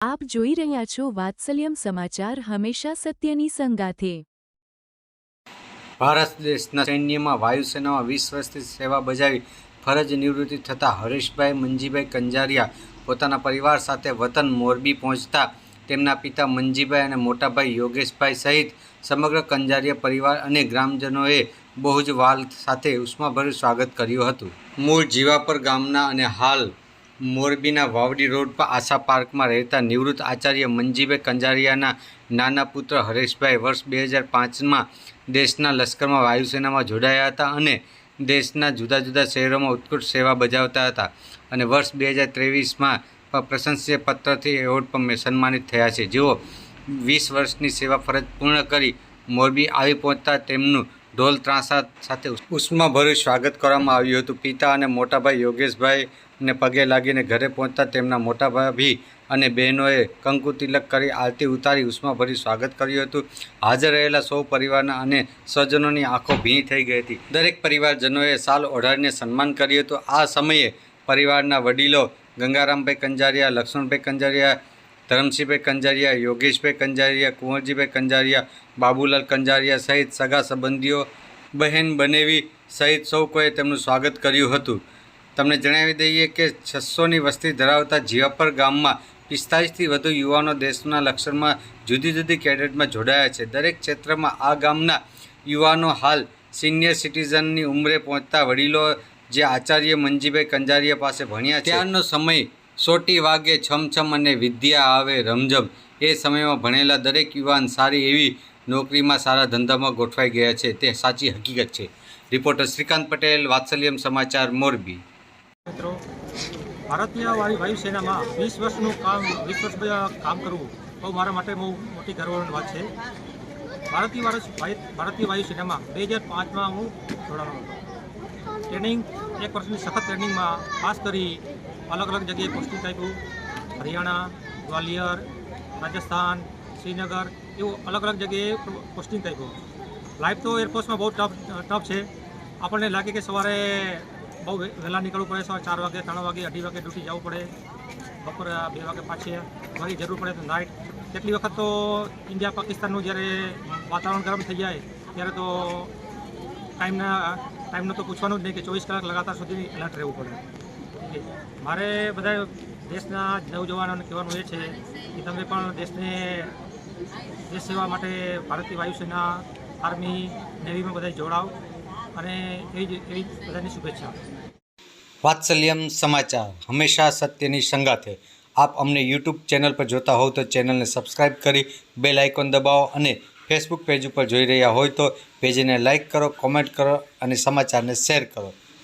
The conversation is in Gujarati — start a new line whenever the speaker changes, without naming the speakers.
આપ જોઈ રહ્યા છો વાત્સલ્યમ સમાચાર હંમેશા સત્યની સંગાથે.
ભારત દેશના સૈન્યમાં વાયુસેનામાં વીસ વર્ષથી સેવા બજાવી ફરજ નિવૃત્તિ થતાં હરેશભાઈ મંજીભાઈ કંજારિયા પોતાના પરિવાર સાથે વતન મોરબી પહોંચતા તેમના પિતા મંજીભાઈ અને મોટાભાઈ યોગેશભાઈ સહિત સમગ્ર કંજારિયા પરિવાર અને ગ્રામજનોએ બહુ જ વાલ સાથે ઉષ્માભર્યું સ્વાગત કર્યું હતું. મૂળ જીવાપર ગામના અને હાલ મોરબીના વાવડી રોડ પર આશા પાર્કમાં રહેતા નિવૃત્ત આચાર્ય મંજીભાઈ કંજારિયાના નાના પુત્ર હરેશભાઈ વર્ષ બે હજાર પાંચમાં દેશના લશ્કરમાં વાયુસેનામાં જોડાયા હતા અને દેશના જુદા જુદા શહેરોમાં ઉત્કૃષ્ટ સેવા બજાવતા હતા અને વર્ષ બે હજાર ત્રેવીસમાં પ્રશંસીય પત્રથી એવોર્ડ પર સન્માનિત થયા છે. જેઓ વીસ વર્ષની સેવા ફરજ પૂર્ણ કરી મોરબી આવી પહોંચતા તેમનું ઢોલ ત્રાસા સાથે ઉષ્માભર્યું સ્વાગત કરવામાં આવ્યું હતું. પિતા અને મોટાભાઈ યોગેશભાઈ ને પગે લાગીને ઘરે પહોંચતા તેમના મોટા ભાભી અને બહેનોએ કંકુ તિલક કરી આરતી ઉતારી ઉષ્માભર્યું સ્વાગત કર્યું હતું. હાજર રહેલા સૌ પરિવારના અને સ્વજનોની આંખો ભીની થઈ ગઈ હતી. દરેક પરિવારજનોએ સાલ ઓઢાડીને સન્માન કર્યું હતું. આ સમયે પરિવારના વડીલો ગંગારામભાઈ કંજારિયા, લક્ષ્મણભાઈ કંજારિયા ધરમસિંહભાઈ કંજારિયા, યોગેશભાઈ કંજારિયા, કુંવરજીભાઈ કંજારિયા, બાબુલાલ કંજારિયા સહિત સગા સંબંધીઓ, બહેન બનેવી સહિત સૌ કોઈએ તેમનું સ્વાગત કર્યું હતું. તમને જણાવી દઈએ કે છસોની વસ્તી ધરાવતા જીવાપર ગામમાં પિસ્તાલીસથી વધુ યુવાનો દેશના લક્ષણમાં જુદી જુદી કેડેટમાં જોડાયા છે. દરેક ક્ષેત્રમાં આ ગામના યુવાનો હાલ સિનિયર સિટીઝનની ઉંમરે પહોંચતા વડીલો જે આચાર્ય મંજીભાઈ કંજારિયા પાસે ભણ્યા છે. ત્યારનો સમય સોટી વાગે છમછમ અને વિદ્યા આવે રમઝમ. એ સમયમાં ભણેલા દરેક યુવાન સારી એવી નોકરીમાં સારા ધંધામાં ગોઠવાઈ ગયા છે. તે સાચી હકીકત છે. રિપોર્ટર શ્રીકાંત પટેલ, વાત્સલ્યમ સમાચાર, મોરબી.
મિત્રો ભારતીય વાયુસેનામાં વીસ વર્ષનું કામ, વીસ વર્ષ કામ કરવું, બહુ મારા માટે બહુ મોટી ગર્વની વાત છે. ભારતીય ભારતીય વાયુસેનામાં બે હજાર પાંચમાં હું જોડાણો હતો. ટ્રેનિંગ એક વર્ષની સખત ટ્રેનિંગમાં ખાસ કરી અલગ અલગ જગ્યાએ પોસ્ટિંગ આપ્યું. હરિયાણા, ગ્વાલિયર, રાજસ્થાન, શ્રીનગર, એવું અલગ અલગ જગ્યાએ પોસ્ટિંગ આપ્યું. લાઈફ તો એરફોર્સમાં બહુ ટફ ટફ છે. આપણને લાગે કે સવારે બહુ વહે- વહેલા નીકળવું પડે, સવારે ચાર વાગે, ત્રણ વાગે, અઢી વાગે ડ્યુટી જવું પડે, બપોરે બે વાગે પાછી મારી જરૂર પડે તો નાઇટ કેટલી વખત તો ઇન્ડિયા પાકિસ્તાનનું જ્યારે વાતાવરણ ગરમ થઈ જાય, ત્યારે તો ટાઈમના ટાઈમનું તો પૂછવાનું જ નહીં કે ચોવીસ કલાક લગાતાર સુધી એલર્ટ રહેવું પડે. મારે બધા દેશના નવજવાનોને કહેવાનું એ છે કે તમે પણ દેશને, દેશ સેવા માટે ભારતીય વાયુસેના, આર્મી, નેવીમાં બધા જોડાવ અને એવી જ, એવી બધાની શુભેચ્છા
વાત્સલ્યમ સમાચાર. હંમેશા સત્યની સંગાથે. આપ અમને યુટ્યુબ ચેનલ પર જોતા હોવ તો ચેનલને સબસ્ક્રાઇબ કરી બેલ આઇકોન દબાવો અને ફેસબુક પેજ ઉપર જોઈ રહ્યા હોય તો પેજને લાઇક કરો, કોમેન્ટ કરો અને સમાચારને શેર કરો.